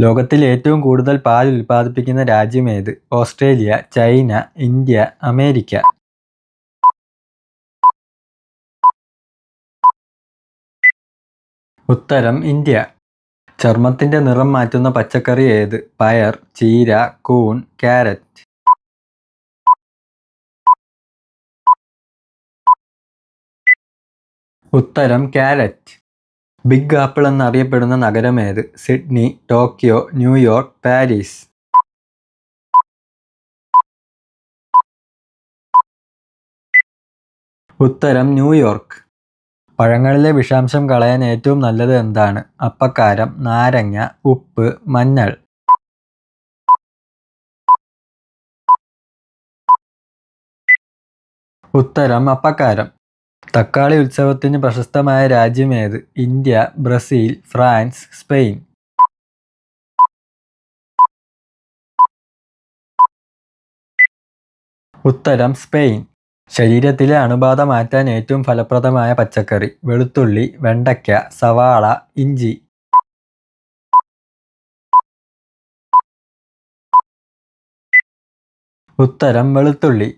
ലോകത്തിൽ ഏറ്റവും കൂടുതൽ പാൽ ഉൽപാദിപ്പിക്കുന്ന രാജ്യമേത് ഓസ്ട്രേലിയ ചൈന ഇന്ത്യ അമേരിക്ക. ഉത്തരം ഇന്ത്യ. ചർമ്മത്തിന്റെ നിറം മാറ്റുന്ന പച്ചക്കറി ഏത്? പയർ ചീര കൂൺ ക്യാരറ്റ്. ഉത്തരം ക്യാരറ്റ്. ബിഗ് ആപ്പിൾ എന്നറിയപ്പെടുന്ന നഗരമേത് Sydney Tokyo New York Paris. ഉത്തരം ന്യൂയോർക്ക്. പഴങ്ങളിലെ വിഷാംശം കളയാൻ ഏറ്റവും നല്ലത് എന്താണ്? അപ്പക്കാരം നാരങ്ങ ഉപ്പ് മഞ്ഞൾ. ഉത്തരം അപ്പക്കാരം. തക്കാളി ഉത്സവത്തിന് പ്രശസ്തമായ രാജ്യമേത് ഇന്ത്യ ബ്രസീൽ ഫ്രാൻസ് സ്പെയിൻ. ഉത്തരം സ്പെയിൻ. ശരീരത്തിലെ അണുബാധ മാറ്റാൻ ഏറ്റവും ഫലപ്രദമായ പച്ചക്കറി വെളുത്തുള്ളി വെണ്ടയ്ക്ക സവാള ഇഞ്ചി. ഉത്തരം വെളുത്തുള്ളി.